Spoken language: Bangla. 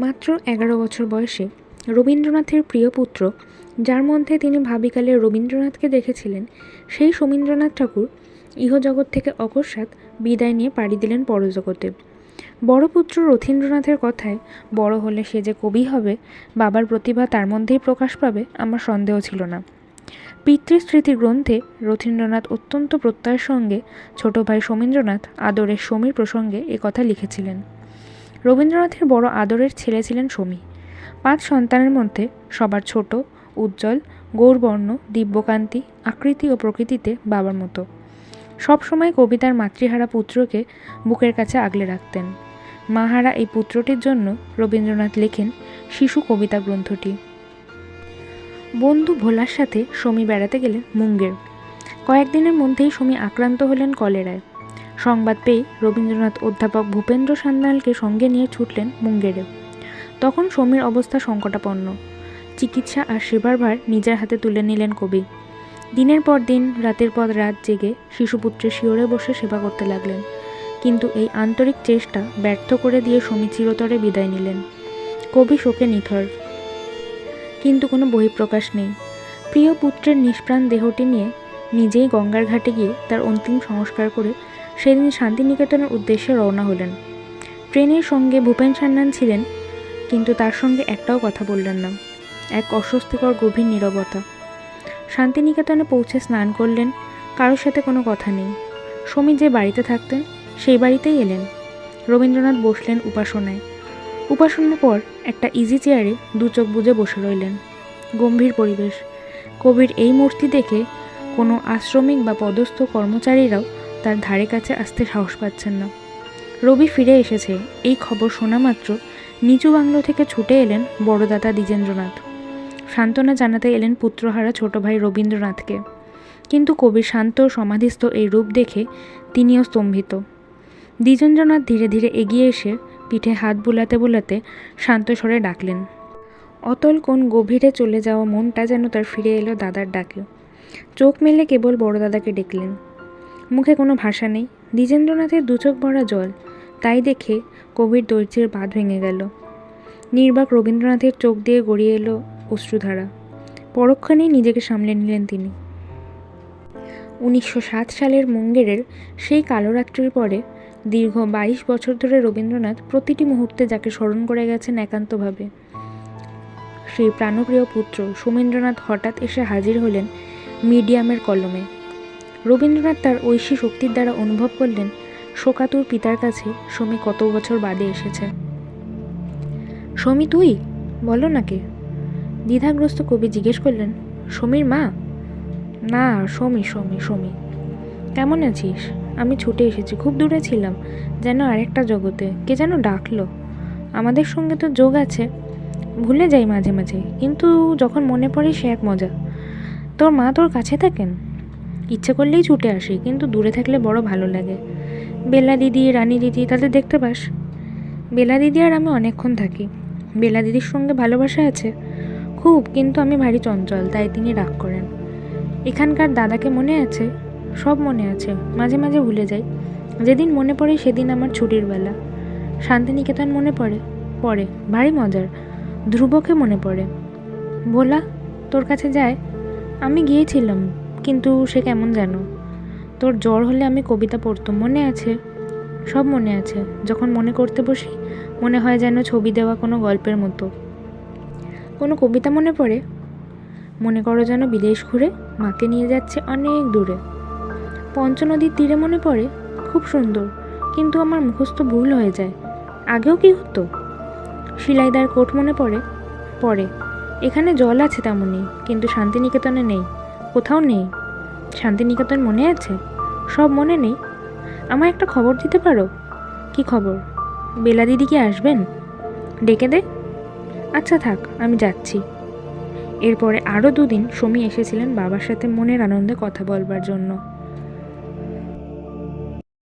মাত্র এগারো বছর বয়সে রবীন্দ্রনাথের প্রিয় পুত্র, যার মধ্যে তিনি ভাবিকালে রবীন্দ্রনাথকে দেখেছিলেন, সেই সমীন্দ্রনাথ ঠাকুর ইহজগৎ থেকে অকস্মাৎ বিদায় নিয়ে পাড়ি দিলেন পরজগতে। বড় পুত্র রথীন্দ্রনাথের কথায়, বড় হলে সে যে কবি হবে, বাবার প্রতিভা তার মধ্যেই প্রকাশ পাবে, আমার সন্দেহ ছিল না। পিতৃস্মৃতি গ্রন্থে রথীন্দ্রনাথ অত্যন্ত প্রত্যয়ের সঙ্গে ছোট ভাই সমীন্দ্রনাথ আদরের সমীর প্রসঙ্গে কথা লিখেছিলেন। রবীন্দ্রনাথের বড় আদরের ছেলে ছিলেন সমী পাঁচ সন্তানের মধ্যে সবার ছোট, উজ্জ্বল, গৌরবর্ণ, দিব্যকান্তি, আকৃতি ও প্রকৃতিতে বাবার মতো। সবসময় কবিতার মাতৃহারা পুত্রকে বুকের কাছে আগলে রাখতেন। মাহারা এই পুত্রটির জন্য রবীন্দ্রনাথ লেখেন শিশু কবিতা গ্রন্থটি। বন্ধু ভোলার সাথে সমী বেড়াতে গেলেন মুঙ্গের। কয়েকদিনের মধ্যেই সমী আক্রান্ত হলেন কলেরায়। সংবাদ পেয়ে রবীন্দ্রনাথ অধ্যাপক ভূপেন্দ্র সান্যালকে সঙ্গে নিয়ে ছুটলেন মুঙ্গেরে। তখন সমীর অবস্থা সংকটাপন্ন। চিকিৎসা আর সেবার ভার নিজের হাতে তুলে নিলেন কবি। দিনের পর দিন, রাতের পর রাত জেগে শিশুপুত্রের শিওরে বসে সেবা করতে লাগলেন। কিন্তু এই আন্তরিক চেষ্টা ব্যর্থ করে দিয়ে সমী চিরতরে বিদায় নিলেন। কবি শোকে নিথর। কিন্তু কোনো বহিঃপ্রকাশ নেই। প্রিয় পুত্রের নিষ্প্রাণ দেহটি নিয়ে নিজেই গঙ্গার ঘাটে গিয়ে তার অন্তিম সংস্কার করে সেদিন শান্তিনিকেতনের উদ্দেশ্যে রওনা হলেন। ট্রেনের সঙ্গে ভূপেন সান্যাল ছিলেন, কিন্তু তার সঙ্গে একটাও কথা বললেন না। এক অস্বস্তিকর, গভীর নীরবতা। শান্তিনিকেতনে পৌঁছে স্নান করলেন, কারোর সাথে কোনো কথা নেই। সমী যে বাড়িতে থাকতেন, সেই বাড়িতেই এলেন। রবীন্দ্রনাথ বসলেন উপাসনায়। উপাসনার পর একটা ইজি চেয়ারে দু চোখ বুজে বসে রইলেন। গম্ভীর পরিবেশ। কবির এই মূর্তি দেখে কোনো আশ্রমিক বা পদস্থ কর্মচারীরাও তার ধারে কাছে আসতে সাহস পাচ্ছেন না। রবি ফিরে এসেছে। এই খবর শোনা মাত্র নিচু বাংলো থেকে ছুটে এলেন বড়দাতা দ্বিজেন্দ্রনাথ। সান্ত্বনা জানাতে এলেন পুত্রহারা ছোট ভাই রবীন্দ্রনাথকে। কিন্তু কবির শান্ত সমাধিস্থ এই রূপ দেখে তিনিও স্তম্ভিত। দ্বিজেন্দ্রনাথ ধীরে ধীরে এগিয়ে এসে পিঠে হাত বুলাতে বুলাতে শান্ত স্বরে ডাকলেন, অতল কোন গভীরে চলে যাওয়া মনটা যেন তার ফিরে এলো দাদার ডাকে। চোখ মেলে কেবল বড়দাদাকে ডেকলেন মুখে কোনো ভাষা নেই। দ্বিজেন্দ্রনাথের দু চোখ ভরা জল, তাই দেখে কবির দৈর্ঘ্যের বাঁধ ভেঙে গেল। নির্বাক রবীন্দ্রনাথের চোখ দিয়ে গড়িয়ে এলো অশ্রুধারা। পরক্ষণেই নিজেকে সামলে নিলেন তিনি। উনিশশো সাত সালের মুঙ্গেরের সেই কালো রাত্রির পরে দীর্ঘ বাইশ বছর ধরে রবীন্দ্রনাথ প্রতিটি মুহূর্তে যাকে স্মরণ করে গেছেন একান্তভাবে। সেই প্রাণপ্রিয় পুত্র সোমেন্দ্রনাথ হঠাৎ এসে হাজির হলেন মিডিয়ামের কলমে। রবীন্দ্রনাথ তার ঐশী শক্তির দ্বারা অনুভব করলেন, শোকাতুর পিতার কাছে সমী কত বছর বাদে এসেছে। সমী তুই? বলো না কে দ্বিধাগ্রস্ত কবি জিজ্ঞেস করলেন সমীর মা? না সমী সমী সমী কেমন আছিস? আমি ছুটে এসেছি, খুব দূরে ছিলাম, যেন আরেকটা জগতে। কে যেন ডাকলো। আমাদের সঙ্গে তো যোগ আছে। ভুলে যাই মাঝে মাঝে, কিন্তু যখন মনে পড়ে সে এক মজা। তোর মা তোর কাছে থাকেন? ইচ্ছে করলেই ছুটে আসি, কিন্তু দূরে থাকলে বড় ভালো লাগে। বেলা দিদি, রানী দিদি, তাদের দেখতে পাস? বেলা দিদি আর আমি অনেকক্ষণ থাকি। বেলা দিদির সঙ্গে ভালোবাসা আছে? খুব, কিন্তু আমি ভারী চঞ্চল, তাই তিনি রাগ করেন। এখানকার দাদাকে মনে আছে? সব মনে আছে, মাঝে মাঝে ভুলে যাই। যেদিন মনে পড়ে সেদিন আমার ছুটির বেলা। শান্তিনিকেতন মনে পড়ে? পড়ে, ভারী মজার। ধ্রুবকে মনে পড়ে। ভোলা, তোর কাছে যায়? আমি গিয়েছিলাম। কিন্তু সে কেমন যেন? তোর জ্বর হলে আমি কবিতা পড়তাম, মনে আছে? সব মনে আছে। যখন মনে করতে বসি, মনে হয় যেন ছবি দেওয়া কোনো গল্পের মতো। কোনো কবিতা মনে পড়ে? মনে করো যেন বিদেশ ঘুরে মাকে নিয়ে যাচ্ছে অনেক দূরে। পঞ্চনদীর তীরে মনে পড়ে? খুব সুন্দর। কিন্তু আমার মুখস্থ ভুল হয়ে যায়। আগেও কি হতো? শিলাইদার কোট মনে পড়ে? পড়ে। এখানে জল আছে তেমনই, কিন্তু শান্তিনিকেতনে নেই। কোথাও নেই। শান্তিনিকেতন মনে আছে? সব মনে নেই। আমায় একটা খবর দিতে পারো? কি খবর? বেলা দিদি কি আসবেন? ডেকে দে। আচ্ছা থাক, আমি যাচ্ছি। এরপরে আরও দুদিন সমী এসেছিলেন বাবার সাথে মনের আনন্দে কথা বলবার জন্য।